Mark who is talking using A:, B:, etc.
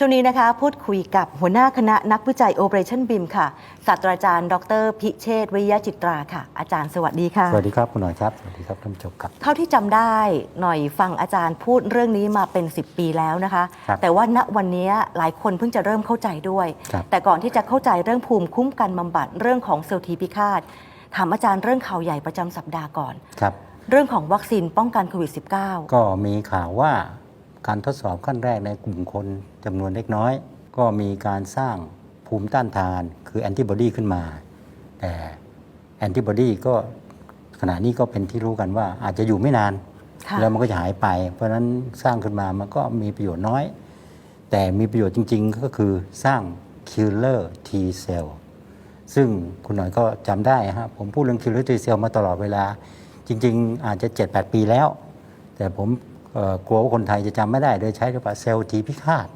A: ช่วงนี้นะคะพูดคุยกับหัวหน้าคณะนักวิจัย Operation BIM ค่ะศาสตราจารย์ ดร พิเชษฐ์วิริยะจิตราค่ะ อาจารย์สวัสดีค่ะ
B: สวัสดีครับคุณหน่อยครับ สวัสดีครับท่านผู้ชมครับ
A: เท่าที่จำได้หน่อยฟังอาจารย์พูดเรื่องนี้มาเป็น 10 ปีแล้วนะคะ
B: ครับ
A: แต่ว่าณวันนี้หลายคนเพิ่งจะเริ่มเข้าใจด้วย
B: ครับ
A: แต่ก่อนที่จะเข้าใจเรื่องภูมิคุ้มกันบำบัดเรื่องของเซลล์ทีพิฆาตถามอาจารย์เรื่องข่าวใหญ่ประจำสัปดาห์ก่อน
B: ครับ
A: เรื่องของวัคซีนป้องกันโควิด -19
B: ก็มีข่าวว่า การทดสอบขั้นแรกในกลุ่มคนจำนวนเล็กน้อย ก็มีการสร้างภูมิต้านทาน คือแอนติบอดีขึ้นมา แต่แอนติบอดีก็ขณะนี้ก็เป็นที่รู้กันว่าอาจจะอยู่ไม่นาน
A: ค่ะ
B: แล้วมันก็จะหายไป เพราะฉะนั้นสร้างขึ้นมามันก็มีประโยชน์น้อย แต่มีประโยชน์จริง ๆ ก็คือสร้าง killer T cell ซึ่งคุณหน่อยก็จำได้ฮะผมพูดเรื่อง killer T cell มาตลอดเวลา จริง ๆ อาจจะ 7-8 ปีแล้ว แต่ผมเอ่อ กลัวว่าคนไทยจะจำไม่ได้โดยใช้คำว่าเซลล์ทีพิฆาต